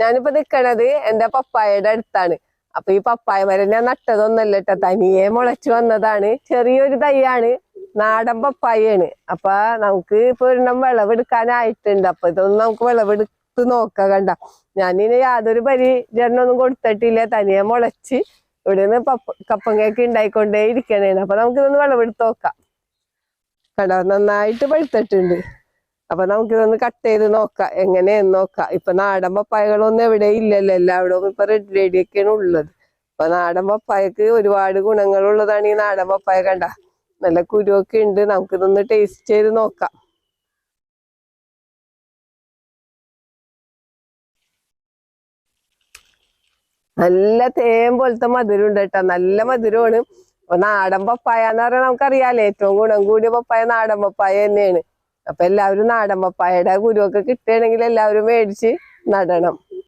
ഞാനിപ്പോ നിക്കണത് എന്റെ പപ്പായയുടെ അടുത്താണ്. അപ്പൊ ഈ പപ്പായ മരം ഞാൻ നട്ടതൊന്നല്ല കേട്ടോ. തനിയെ മുളച്ചു വന്നതാണ്. ചെറിയൊരു തൈയാണ്. നാടൻ പപ്പായാണ് അപ്പൊ നമുക്ക് ഇപ്പൊ ഒരെണ്ണം വിളവെടുക്കാനായിട്ടുണ്ട്. അപ്പൊ ഇതൊന്നും നമുക്ക് വിളവെടുത്ത് നോക്കാം കണ്ട. ഞാനിന് യാതൊരു പരിചരണമൊന്നും കൊടുത്തിട്ടില്ല. തനിയെ മുളച്ച് ഇവിടെ നിന്ന് പപ്പ കപ്പങ്ങയൊക്കെ ഉണ്ടായിക്കൊണ്ടേ ഇരിക്കണേണ് അപ്പൊ നമുക്കിതൊന്ന് വിളവെടുത്ത് നോക്കാം. കണ്ടോ നന്നായിട്ട് പഴുത്തിട്ടുണ്ട്. അപ്പൊ നമുക്കിതൊന്ന് കട്ട് ചെയ്ത് നോക്കാം. എങ്ങനെയെന്ന് നോക്കാം. ഇപ്പൊ നാടൻ പപ്പായകളൊന്നും എവിടെ ഇല്ലല്ലോ. എല്ലായിടവും ഇപ്പൊ റെഡ് റെഡിയൊക്കെയാണ് ഉള്ളത്. അപ്പൊ നാടൻ പപ്പായക്ക് ഒരുപാട് ഗുണങ്ങളുള്ളതാണ് ഈ നാടൻ പപ്പായ കണ്ട. നല്ല കുരുവൊക്കെ ഉണ്ട്. നമുക്കിതൊന്ന് ടേസ്റ്റ് ചെയ്ത് നോക്കാം. നല്ല തേൻ പോലത്തെ മധുരം ഉണ്ട് കേട്ടോ. നല്ല മധുരമാണ്. അപ്പൊ നാടൻ പപ്പായ എന്ന് പറഞ്ഞാൽ നമുക്കറിയാലോ ഏറ്റവും ഗുണം കൂടിയ പപ്പായ നാടൻ പപ്പായ തന്നെയാണ്. അപ്പൊ എല്ലാവരും നാടൻ പപ്പായയുടെ കുരുവൊക്കെ കിട്ടുകയാണെങ്കിൽ എല്ലാവരും മേടിച്ച് നടണം.